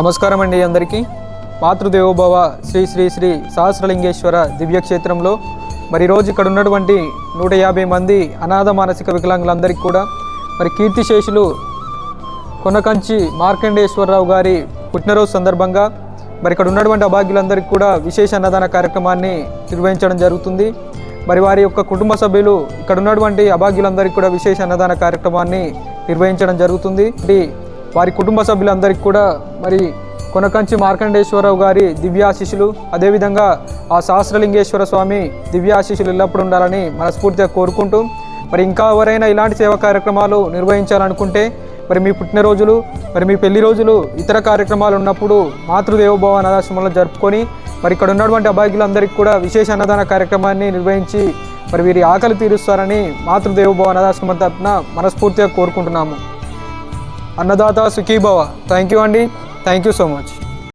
నమస్కారం అండి అందరికీ. మాతృదేవోభవ శ్రీ శ్రీ శ్రీ సహస్రలింగేశ్వర దివ్యక్షేత్రంలో మరి రోజు ఇక్కడ ఉన్నటువంటి నూట యాభై మంది అనాథ మానసిక వికలాంగులందరికీ కూడా మరి కీర్తిశేషులు కొనకంచి మార్కండేశ్వరరావు గారి పుట్టినరోజు సందర్భంగా మరి ఇక్కడ ఉన్నటువంటి అభాగ్యులందరికీ కూడా విశేష అన్నదాన కార్యక్రమాన్ని నిర్వహించడం జరుగుతుంది. మరి వారి యొక్క కుటుంబ సభ్యులు ఇక్కడ ఉన్నటువంటి అభాగ్యులందరికీ కూడా విశేష అన్నదాన కార్యక్రమాన్ని నిర్వహించడం జరుగుతుంది. వారి కుటుంబ సభ్యులందరికీ కూడా మరి కొనకంచి మార్కండేశ్వరరావు గారి దివ్యాశిషులు అదేవిధంగా ఆ సహస్రలింగేశ్వర స్వామి దివ్యాశిషులు ఎల్లప్పుడూ ఉండాలని మనస్ఫూర్తిగా కోరుకుంటూ మరి ఇంకా ఎవరైనా ఇలాంటి సేవా కార్యక్రమాలు నిర్వహించాలనుకుంటే మరి మీ పుట్టినరోజులు మరి మీ పెళ్ళి రోజులు ఇతర కార్యక్రమాలు ఉన్నప్పుడు మాతృదేవోభవ అనాథాశ్రమంలో జరుపుకొని మరి ఇక్కడ ఉన్నటువంటి అభాగ్యులందరికీ కూడా విశేష అన్నదాన కార్యక్రమాన్ని నిర్వహించి మరి వీరి ఆకలి తీరుస్తారని మాతృదేవోభవ అనాథాశ్రమం తరఫున మనస్ఫూర్తిగా కోరుకుంటున్నాము. అన్నదాత సుఖీభవ. థ్యాంక్ యూ అండి. Thank you so much